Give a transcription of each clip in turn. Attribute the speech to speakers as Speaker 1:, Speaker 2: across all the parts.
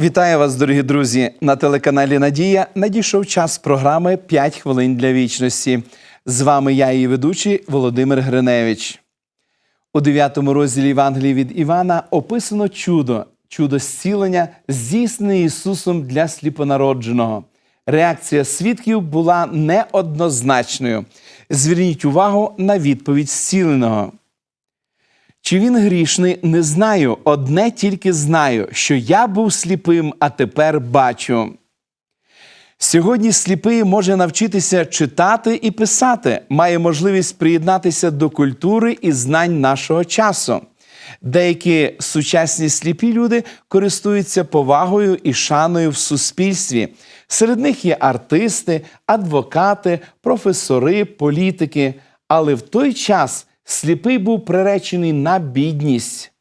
Speaker 1: Вітаю вас, дорогі друзі! На телеканалі Надія надійшов час програми «5 хвилин для вічності. З вами я, її ведучий Володимир Гриневич. У 9 розділі Євангелії від Івана описано чудо, чудо зцілення, здійснене Ісусом для сліпонародженого. Реакція свідків була неоднозначною. Зверніть увагу на відповідь зціленого. Чи він грішний, не знаю. Одне тільки знаю, що я був сліпим, а тепер бачу. Сьогодні сліпий може навчитися читати і писати, має можливість приєднатися до культури і знань нашого часу. Деякі сучасні сліпі люди користуються повагою і шаною в суспільстві. Серед них є артисти, адвокати, професори, політики. Але в той час сліпий був приречений на бідність.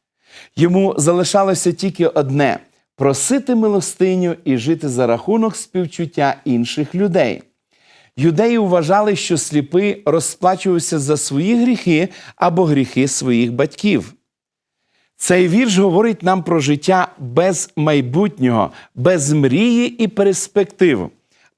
Speaker 1: Йому залишалося тільки одне просити милостиню і жити за рахунок співчуття інших людей. Юдеї вважали, що сліпий розплачувався за свої гріхи або гріхи своїх батьків. Цей вірш говорить нам про життя без майбутнього, без мрії і перспектив.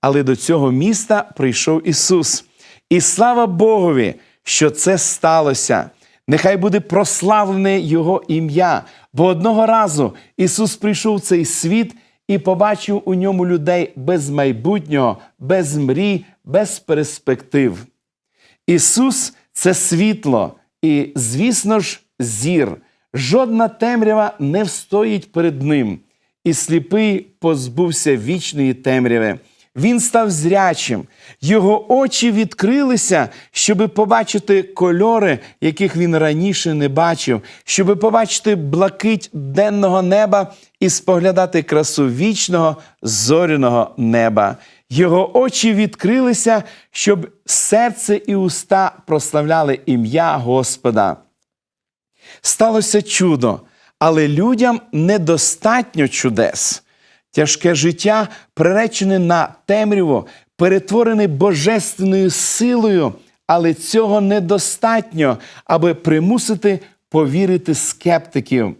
Speaker 1: Але до цього міста прийшов Ісус. І слава Богові, що це сталося. Нехай буде прославлене Його ім'я. Бо одного разу Ісус прийшов в цей світ і побачив у ньому людей без майбутнього, без мрій, без перспектив. Ісус це світло, і, звісно ж, зір. Жодна темрява не встоїть перед Ним, і сліпий позбувся вічної темряви. Він став зрячим, його очі відкрилися, щоби побачити кольори, яких він раніше не бачив, щоби побачити блакить денного неба і споглядати красу вічного зоряного неба. Його очі відкрилися, щоб серце і уста прославляли ім'я Господа. Сталося чудо, але людям недостатньо чудес. Тяжке життя приречене на темряву, перетворене божественною силою, але цього недостатньо, аби примусити повірити скептиків.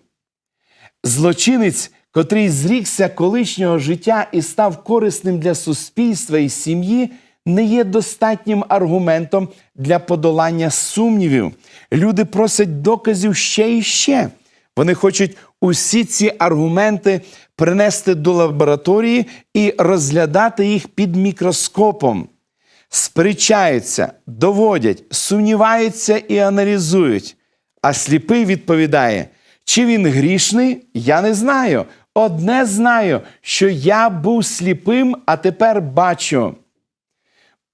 Speaker 1: Злочинець, котрий зрікся колишнього життя і став корисним для суспільства і сім'ї, не є достатнім аргументом для подолання сумнівів. Люди просять доказів ще і ще. Вони хочуть усі ці аргументи принести до лабораторії і розглядати їх під мікроскопом. Сперечаються, доводять, сумніваються і аналізують. А сліпий відповідає: чи він грішний, я не знаю. Одне знаю, що я був сліпим, а тепер бачу.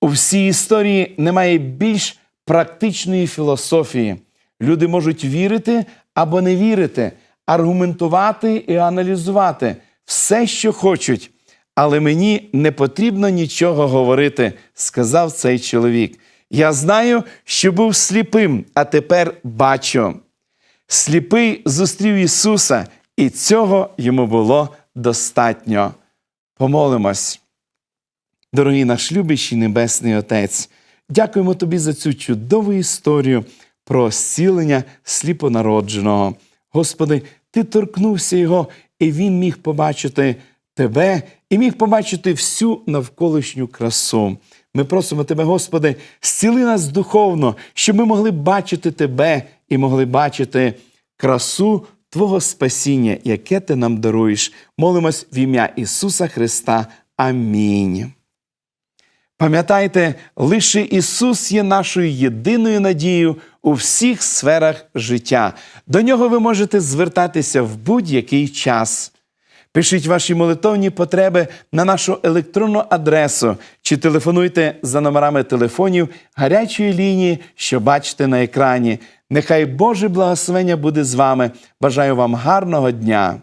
Speaker 1: У всій історії немає більш практичної філософії. Люди можуть вірити або не вірити, аргументувати і аналізувати все, що хочуть. Але мені не потрібно нічого говорити, сказав цей чоловік. Я знаю, що був сліпим, а тепер бачу. Сліпий зустрів Ісуса, і цього йому було достатньо. Помолимось. Дорогий наш любящий Небесний Отець, дякуємо Тобі за цю чудову історію про зцілення сліпонародженого. Господи, Ти торкнувся його, і він міг побачити Тебе і міг побачити всю навколишню красу. Ми просимо Тебе, Господи, зціли нас духовно, щоб ми могли бачити Тебе і могли бачити красу Твого спасіння, яке Ти нам даруєш. Молимось в ім'я Ісуса Христа. Амінь. Пам'ятайте, лише Ісус є нашою єдиною надією у всіх сферах життя. До нього ви можете звертатися в будь-який час. Пишіть ваші молитовні потреби на нашу електронну адресу чи телефонуйте за номерами телефонів гарячої лінії, що бачите на екрані. Нехай Боже благословення буде з вами. Бажаю вам гарного дня!